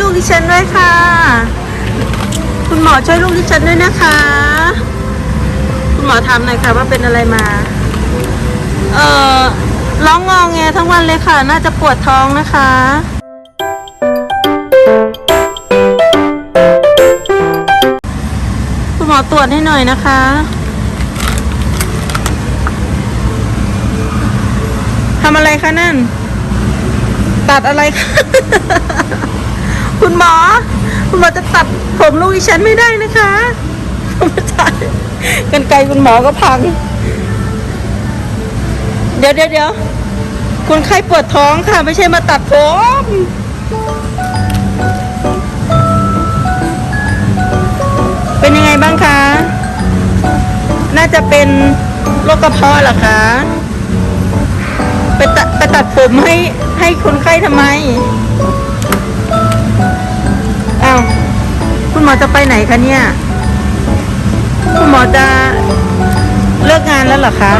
ลูกดิฉันด้วยค่ะ คุณหมอช่วยลูกดิฉันด้วยนะคะ คุณหมอถามหน่อยค่ะว่าเป็นอะไรมา เอ่อร้องงองแงทั้งวันเลยค่ะ น่าจะปวดท้องนะคะคุณหมอตรวจให้หน่อยนะคะ ทำอะไรคะนั่น ตัดอะไรคะ คุณหมอ คุณหมอจะตัดผมลูกดิฉันไม่ได้นะคะไม่ใช่กันไกลคุณหมอก็พัง เดี๋ยวเดี๋ยวเดี๋ยวคนไข้ปวดท้องค่ะ ไม่ใช่มาตัดผมเป็นยังไงบ้างคะ น่าจะเป็นโรคกระเพาะหรอคะ ไปตัดไปตัดผมให้ให้คนไข้ทำไม คุณหมอจะไปไหนคะเนี่ย คุณหมอจะเลิกงานแล้วเหรอคะ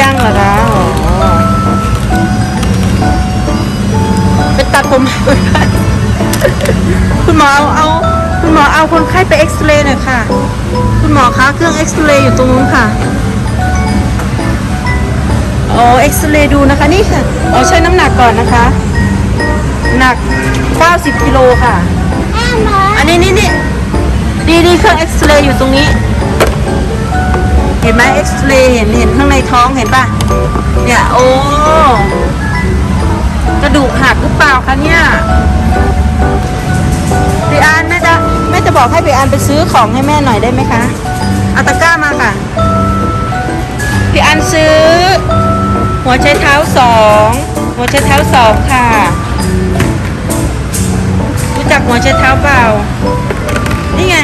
ยังเหรอคะอ๋อไปตัดผมไปคุณหมอเอาเอาคุณหมอเอาคนไข้ไปเอ็กซเรย์หน่อยค่ะ คุณหมอคะเครื่องเอ็กซเรย์อยู่ตรงนู้นค่ะอ๋อเอ็กซเรย์ดูนะคะนี่ค่ะอ๋อใช้น้ำหนักก่อนนะคะ หนัก 90กิโลค่ะ อันนี้นี่นี่ดีดีเครื่องเอ็กซเรย์อยู่ตรงนี้ เห็นไหมเอ็กซเรย์เห็นเห็นข้างในท้องเห็นป่ะ เนี่ยโอ้กระดูกหักหรือเปล่าคะเนี่ยพี่อานแม่จะแม่จะบอกให้พี่อานไปซื้อของให้แม่หน่อยได้ไหมคะอาตะก้ามาค่ะพี่อันซื้อ หัวใช้เท้าสองหัวใช้เท้าสองค่ะ หัวใช้เท้าเปล่า นี่ไง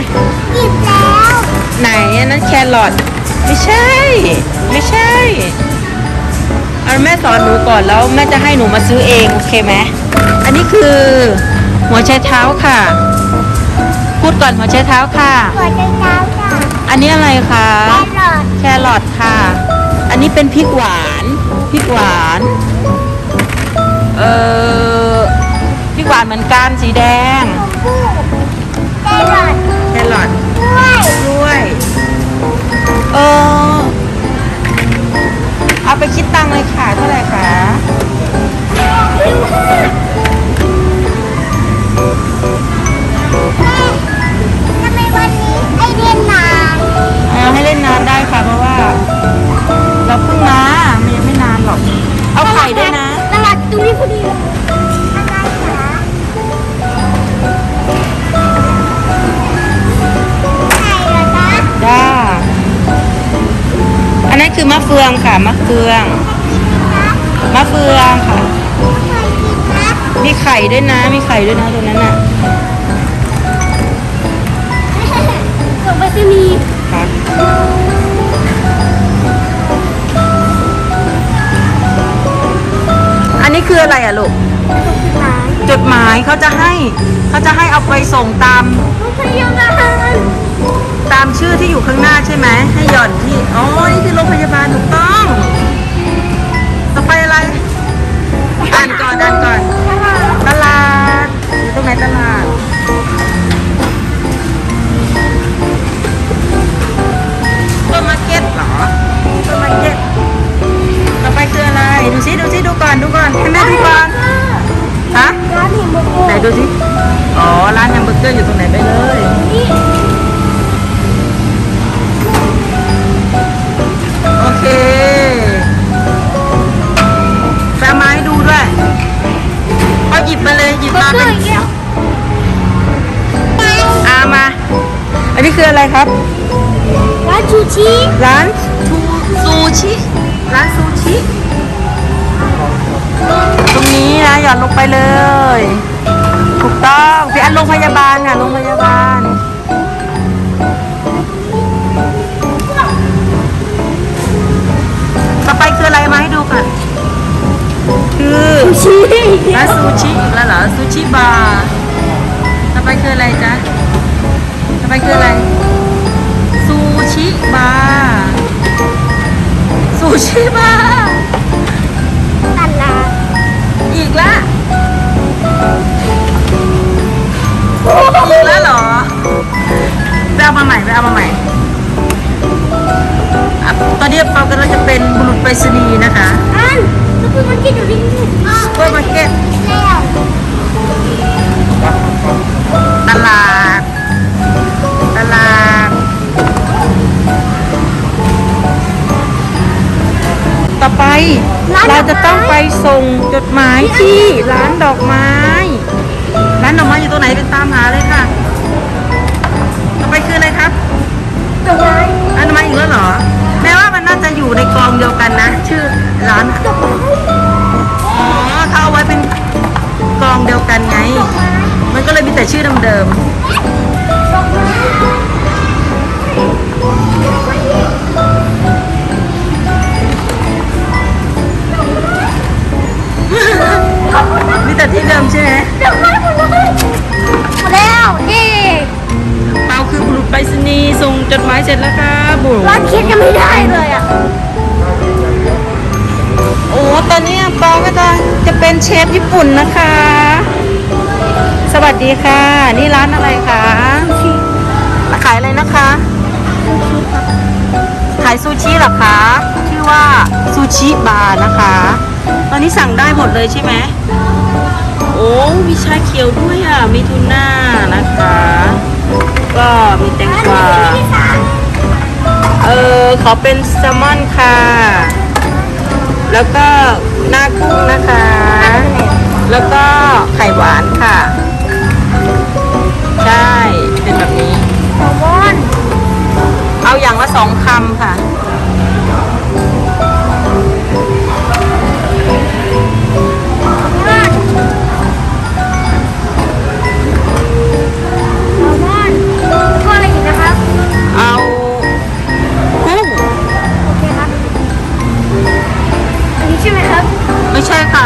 อีกแล้ว ไหนอันนั้นแครอทไม่ใช่ ไม่ใช่เอาแม่สอนหนูก่อนแล้วแม่จะให้หนูมาซื้อเองโอเคไหมอันนี้คือ หัวใช้เท้าค่ะ พูดก่อนหัวใช้เท้าค่ะ หัวใจเท้าจ้ะอันนี้อะไรคะแครอทแครอทค่ะ อันนี้เป็นพริกหวานพริกหวาน เอ่อพ ริกหวานเหมือนกันสีแดงคู่แครอทแครอทด้วยด้วย เออ เอาไปคิดตังค์เลยค่ะเท่าไหร่คะ ด้วยนะ มีไข่ด้วยนะตรงนั้นน่ะส่งไปที่มีค่ะอันนี้คืออะไรอะลูกหมายจดหมายเขาจะให้เขาจะให้เอาไปส่งตามโรงพยาบาลตามชื่อที่อยู่ข้างหน้าใช่ไหม ให้หย่อนที่ อ๋อ นี่คือโรงพยาบาลถูกต้อง ต่อไปอะไร อ่านก่อน อ่านก่อน มาร์เก็ตต่อไปคืออะไร ดูซิดูซิดูก่อนดูก่อนให้แม่ดูก่อนฮะร้านเห็นโมโก้ไหนดูสิอ๋อร้านแฮมเบอร์เกอร์อยู่ตรงไหนไปเลยนี่โอเคแฟร์ไม้ดูด้วยก็หยิบมาเลยหยิบมาเป็นอามา อันนี้คืออะไรครับร้านชูชีร้าน ชิ ร้านซูชิ ตรงนี้นะหย่อนลงไปเลย ถูกต้องพี่อันโรงพยาบาลค่ะโรงพยาบาล ต่อไปคืออะไรมาให้ดูก่อนคือชีร้านซูชิอีกแล้วเหรอซูชิบาร์ต่อไปคืออะไรจ๊ะ ต่อไปคืออะไรซูชิบาร์ ซูชิมาตันลาอีกละอีกแล้วเหรอไปเอามาใหม่ไปเอามาใหม่ตอนนี้เรากำลังจะเป็นบุรุษไปรษณีย์นะคะอันแล้วคุณมากินอยู่ที่นี่ซูเปอร์มาร์เก็ต เราจะต้องไปส่งจดหมายที่ร้านดอกไม้ ร้านดอกไม้อยู่ตรงไหนเป็นตามหาเลยค่ะ ต่อไปคืออะไรครับดอกไม้ร้านดอกไม้อีกแล้วเหรอ แม้ว่ามันน่าจะอยู่ในกองเดียวกันนะ ชื่อร้านอะดอกไม้อ๋อเขาเอาไว้เป็นกองเดียวกันไง มันก็เลยมีแต่ชื่อเดิมๆ ดอกไม้มีแต่ที่เดิมใช่ไหมดอกไม้หมดเลยหมดแล้วนี่เปาคือบุรุษไปรษณีย์ส่งจดหมายเสร็จแล้วครับบุรุษร้านคิดยังไม่ได้เลยอะโอ้ตอนนี้เปาก็จะจะเป็นเชฟญี่ปุ่นนะคะ สวัสดีค่ะ นี่ร้านอะไรคะขายอะไรนะคะขายซูชิเหรอคะชื่อว่าซูชิบาร์นะคะ ตอนนี้สั่งได้หมดเลยใช่ไหมโอ้ มีชาเขียวด้วยอะ มีทูน่านะคะ ก็มีแตงกวา เออขอเป็นแซลมอนค่ะ แล้วก็หน้ากุ้งนะคะ แล้วก็ไข่หวานค่ะ ใช่ เป็นแบบนี้แซลมอนเอาอย่างละสองคำค่ะ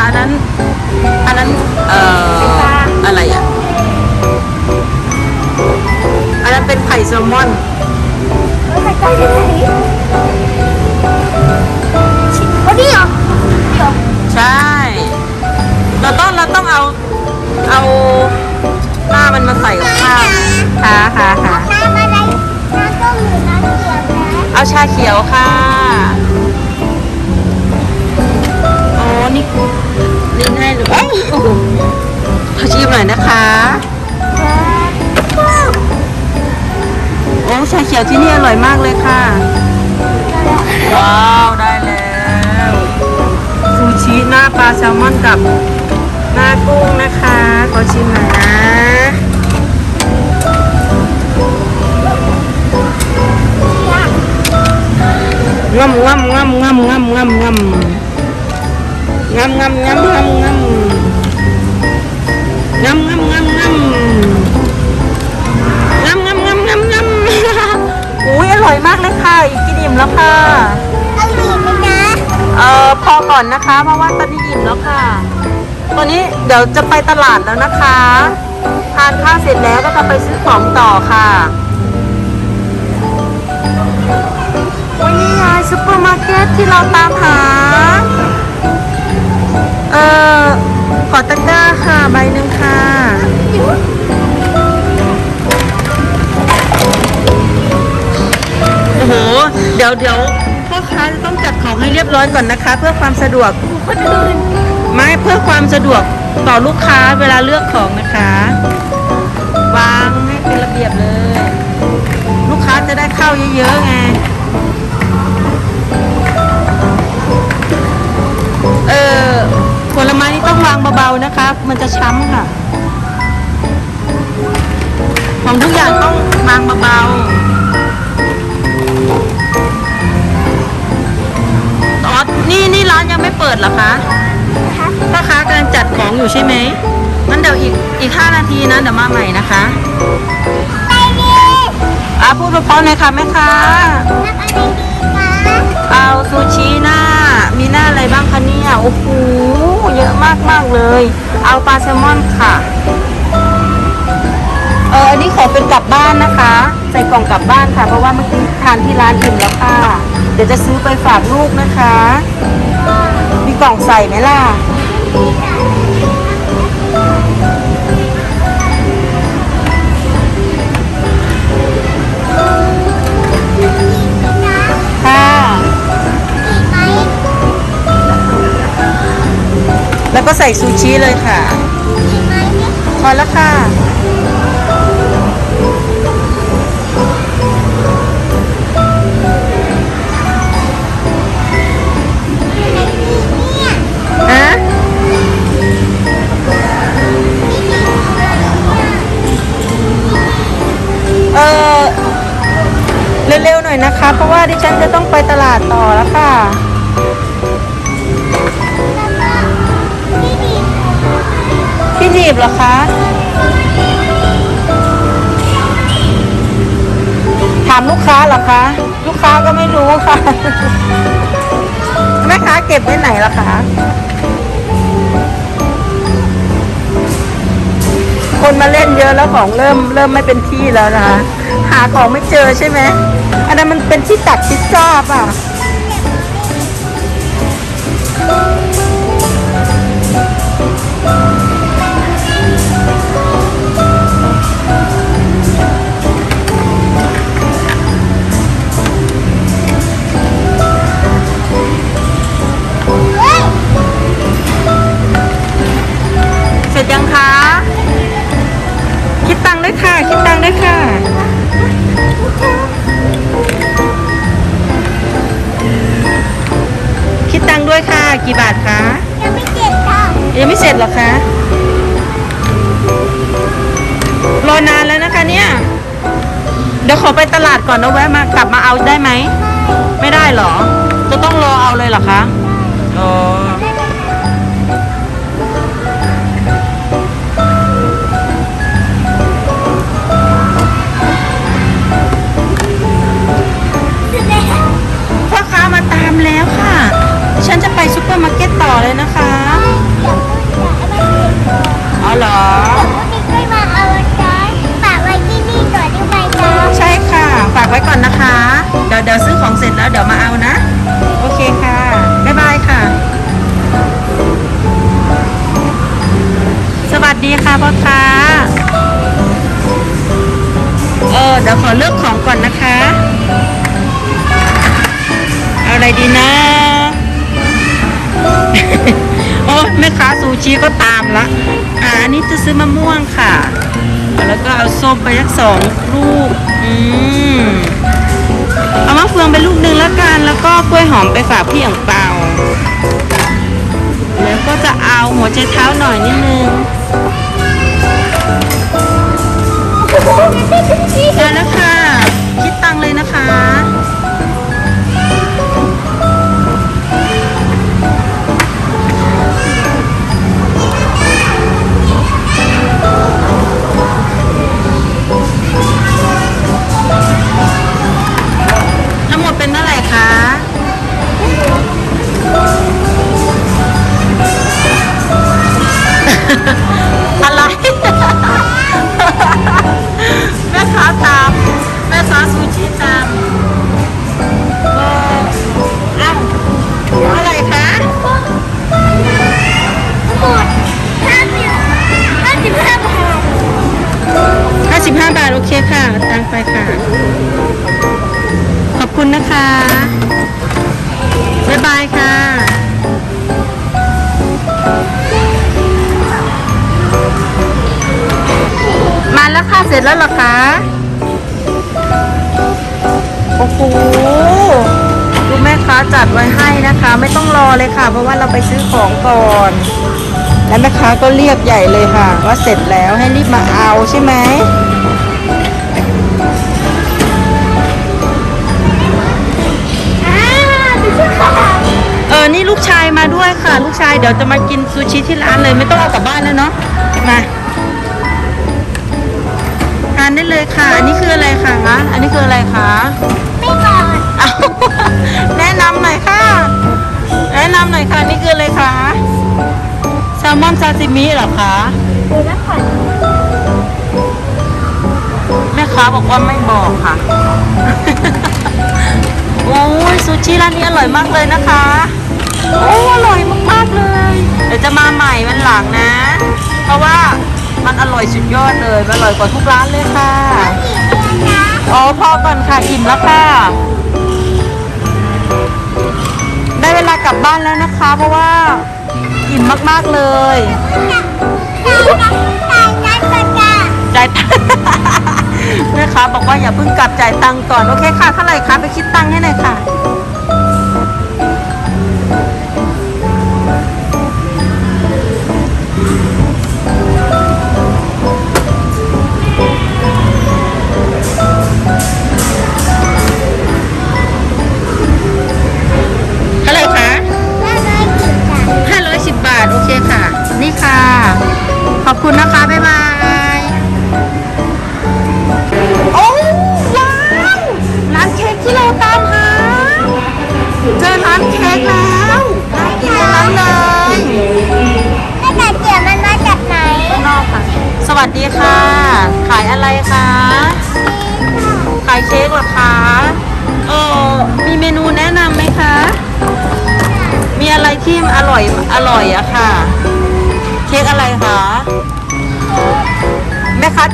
อันนั้น อันนั้น เอ่อปลาอะไรอะ อันนั้นเป็นไข่แซลมอน แล้วใส่ไก่ที่ไหนชิโอ้นี่เหรอนี่เหรอใช่ เราต้องเราต้องเอา เอาหน้ามันมาใส่กับข้าวค่ะค่ะค่ะน้ำอะไรน้ำต้มหรือน้ำเขียวนะเอาชาเขียวค่ะ ขียวที่นี่อร่อยมากเลยค่ะ ว้าว ได้แล้วซูชิหน้าปลาแซลมอนกับหน้ากุ้งนะคะขอชิมหน่อยนะง่ำง่ำง่ำง่ำง่ำง่ำง่ำง่ำง่ำง่ำง่ำง่ำง่ำง่ำง่ำง่ำ อุ้ยอร่อยมากเลยค่ะอีกกินอิ่มแล้วค่ะเอาหลีไหมนะเอ่อพอก่อนนะคะ เพราะว่าตอนนี้อิ่มแล้วค่ะ ตอนนี้เดี๋ยวจะไปตลาดแล้วนะคะทานข้าวเสร็จแล้วก็จะไปซื้อของต่อค่ะวันนี้ไงซูเปอร์มาร์เก็ตที่เราตามหา เอ่อขอตะกร้าค่ะใบหนึ่งค่ะ เดี๋ยวเดี๋ยวพ่อค้าจะต้องจัดของให้เรียบร้อยก่อนนะคะ เพื่อความสะดวกคนอื่นไม่เพื่อความสะดวกต่อลูกค้าเวลาเลือกของนะคะ วางให้เป็นระเบียบเลย ลูกค้าจะได้เข้าเยอะๆไงเออผลไม้นี่ต้องวางเบาๆนะคะ มันจะช้ำค่ะ ของทุกอย่างต้องวางเบาๆ นี่นี่ร้านยังไม่เปิดเหรอคะนะครับพ่อค้ากำลังจัดของอยู่ใช่ไหมงั้นเดี๋ยวอีกอีกห้านาทีนะเดี๋ยวมาใหม่นะคะไปดิอะพูดเพราะๆหน่อยค่ะแม่ค้านับอะไรดีคะเอาซูชิหน้า มีหน้าอะไรบ้างคะเนี่ยโอ้โหเยอะมากมากๆเลย เอาปลาแซลมอนค่ะเอออันนี้ขอเป็นกลับบ้านนะคะ ใส่กล่องกลับบ้านค่ะ เพราะว่าเมื่อกี้ทานที่ร้านอิ่มแล้วค่ะ เดี๋ยวจะซื้อไปฝากลูกนะคะ มีกล่องใส่ไหมล่ะ ค่ะ แล้วก็ใส่ซูชิเลยค่ะ พอแล้วค่ะ ออเร็วๆหน่อยนะคะ เพราะว่าดิฉันจะต้องไปตลาดต่อแล้วค่ะ พี่หนีบเหรอคะ ถามลูกค้าเหรอคะ ลูกค้าก็ไม่รู้ค่ะ แม่ค้าเก็บไว้ไหนล่ะคะ คนมาเล่นเยอะแล้วของเริ่มเริ่มไม่เป็นที่แล้วนะคะ หาของไม่เจอใช่ไหมอันนั้นมันเป็นที่ตักพิซซ่าป่ะ ดตังค์ด้วยค่ะ คิดตังค์ด้วยค่ะ คิดตังค์ด้วยค่ะ กี่บาทคะ ยังไม่เจ็บค่ะยังไม่เสร็จเหรอคะ รอนานแล้วนะคะเนี่ย เดี๋ยวขอไปตลาดก่อนนะแวะมากลับมาเอาได้ไหม ไม่ได้เหรอ จะต้องรอเอาเลยเหรอคะ อ๋อ แล้วค่ะ ฉันจะไปซุปเปอร์มาร์เก็ตต่อเลยนะคะเดี๋ยวพูดอยากให้มันเสร็จก่อนเอาเหรอเดี๋ยวพรุ่งนี้ค่อยมาเอาจ้าฝากไว้ที่นี่ก่อนได้ไหมจ๊ะใช่ค่ะ ฝากไว้ก่อนนะคะ เดี๋ยวเดี๋ยวซื้อของเสร็จแล้วเดี๋ยวมาเอานะ โอเคค่ะ บ๊ายบายค่ะ สวัสดีค่ะพ่อค้า เออเดี๋ยวขอเลือกของก่อนนะคะเอาอะไรดีนะ โอ้แม่ค้าซูชิก็ตามละ อ่าอันนี้จะซื้อมะม่วงค่ะ แล้วก็เอาส้มไปสักสองลูก อืมเอามะเฟืองไปลูกหนึ่งแล้วกัน แล้วก็กล้วยหอมไปฝากพี่อ่างเปาแล้วก็จะเอาหัวใจเท้าหน่อยนิดนึงได้แล้วค่ะ ก่อน และแม่ค้าก็เรียกใหญ่เลยค่ะ ว่าเสร็จแล้วให้รีบมาเอาใช่ไหมอ่าดิฉันขอเออ นี่ลูกชายมาด้วยค่ะ ลูกชายเดี๋ยวจะมากินซูชิที่ร้านเลยไม่ต้องเอากลับบ้านแล้วเนาะมาทานได้เลยค่ะ อันนี้คืออะไรคะอันนี้คืออะไรคะไม่ก่อนเอาแนะนำหน่อยค่ะแนะนำหน่อยค่ะนี่คืออะไรคะแซลมอนซาซิมิเหรอคะดูแล้วก่อนแม่ค้าบอกว่าไม่บอกค่ะ โอ้ยซูชิร้านนี้อร่อยมากเลยนะคะ โอ้อร่อยมากๆเลย เดี๋ยวจะมาใหม่วันหลังนะ เพราะว่ามันอร่อยสุดยอดเลยมันอร่อยกว่าทุกร้านเลยค่ะอีกแล้วนะอ๋อพอก่อนค่ะอิ่มแล้วค่ะ ได้เวลากลับบ้านแล้วนะคะ เพราะว่าอิ่มมากๆเลยจ่ายตังค์แม่ค้าบอกว่าอย่าเพิ่งกลับจ่ายตังค์ก่อน โอเคค่ะเท่าไหร่คะไปคิดตังค์ให้หน่อยค่ะ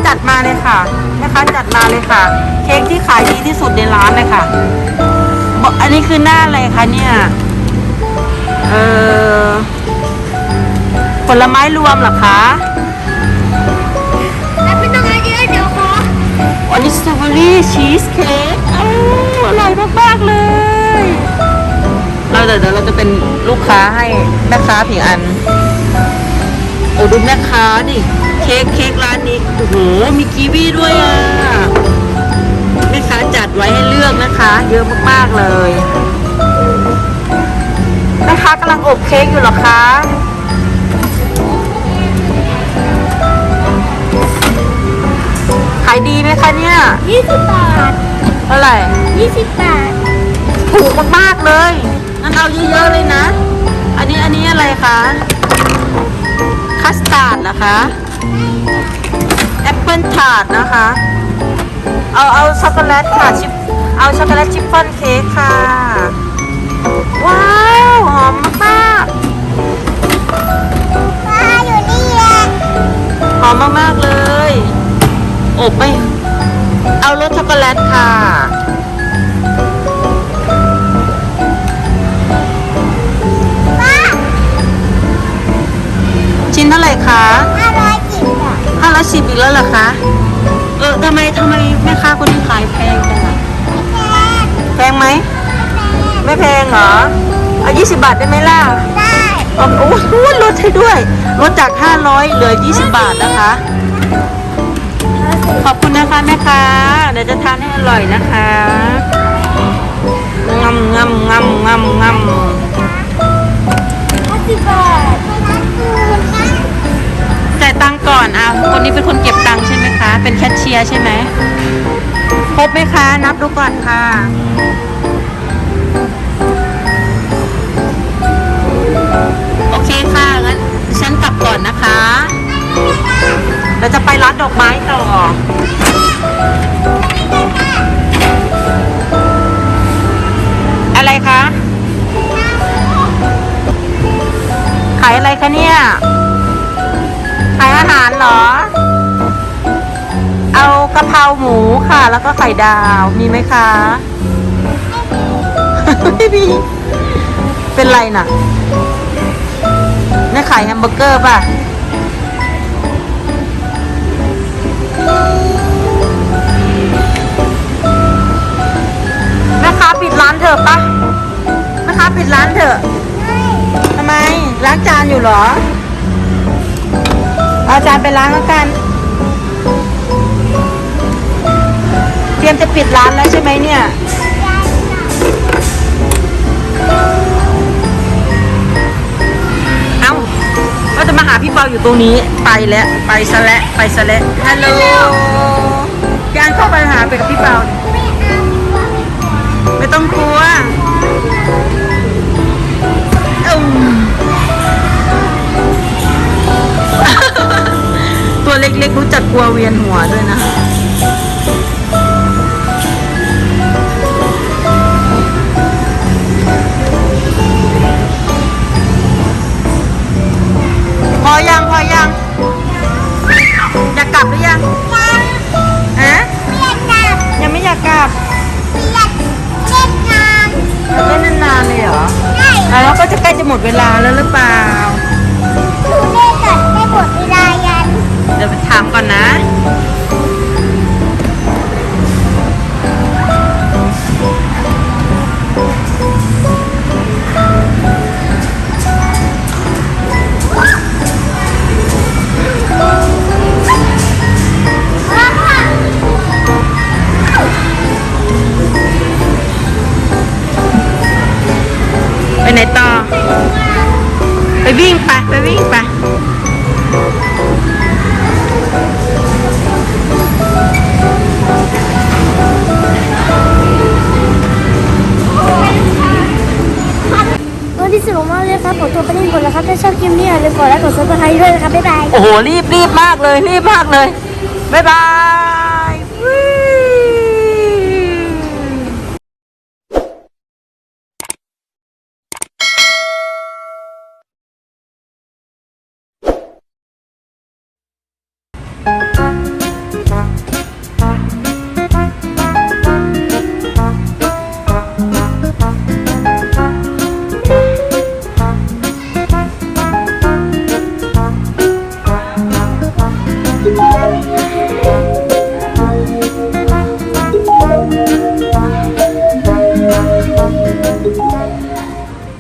จัดมาเลยค่ะแม่ค้าจัดมาเลยค่ะ เค้กที่ขายดีที่สุดในร้านเลยค่ะบอกอันนี้คือหน้าอะไรคะเนี่ยเออผลไม้รวมเหรอคะอันนี้สตรอเบอรี่ชีสเค้กอ้าวอร่อยมากๆเลย เราเดี๋ยวเดี๋ยวเราจะเป็นลูกค้าให้แม่ค้าเพียงอัน โอ้ดูแม่ค้าดิ เค้กเค้กร้านนี้โอ้โหมีกีวีด้วยอะแม่ค้าจัดไว้ให้เลือกนะคะ เยอะมากๆเลยแม่ค้ากำลังอบเค้กอยู่เหรอคะขายดีไหมคะเนี่ยเท่าไหร่ถูกมากๆเลยงั้นเอาเยอะๆเลยนะ อันนี้อันนี้อะไรคะ คัสตาร์ดนะคะ แอปเปิลทาร์ตนะคะ เอาเอาช็อกโกแลตค่ะชิปเอาช็อกโกแลตชิฟฟ่อนเค้กค่ะ ว้าว หอมมากๆหอมมากๆเลยอบไม่เอารสช็อกโกแลตค่ะชิ้นเท่าไหร่คะห้าร้อย สิบอีกแล้วเหรอคะ เออทำไมทำไมแม่ค้าคนนี้ขายแพงจังอะแพงไหม ไม่แพงเหรอ เอายี่สิบบาทได้ไหมล่ะเอาโอ้โหลดให้ด้วย ลดจากห้าร้อยเหลือยี่สิบบาทนะคะ ขอบคุณนะคะแม่ค้า เดี๋ยวจะทานให้อร่อยนะคะงำงำงำงำงำ ตังค์ก่อนอะคนนี้เป็นคนเก็บตังค์ใช่ไหมคะ เป็นแคชเชียร์ใช่ไหมครบไหมคะ นับดูก่อนค่ะ โอเคค่ะ งั้นฉันกลับก่อนนะคะ เราจะไปร้านดอกไม้ต่ออะไรคะ ขายอะไรคะเนี่ยายอาหารเหรอ เอากะเพราหมูค่ะ แล้วก็ไข่ดาว มีไหมคะ ไม่มี เป็นไรน่ะนี่ขายแฮมเบอร์เกอร์ป่ะ แม่ค้าปิดร้านเถอะป่ะ แม่ค้าปิดร้านเถอะทำไมล้างจานอยู่เหรอ เอาจานไปล้างแล้วกัน เตรียมจะปิดร้านแล้วใช่ไหมเนี่ย เอ้าก็จะมาหาพี่เปาอยู่ตรงนี้ ไปแล้ว ไปซะแล้ว ไปซะแล้วฮัลโหลการเข้าไปหาไปกับพี่เปา ไม่ต้องกลัว รีบรีบมากเลย รีบมากเลย บ๊ายบาย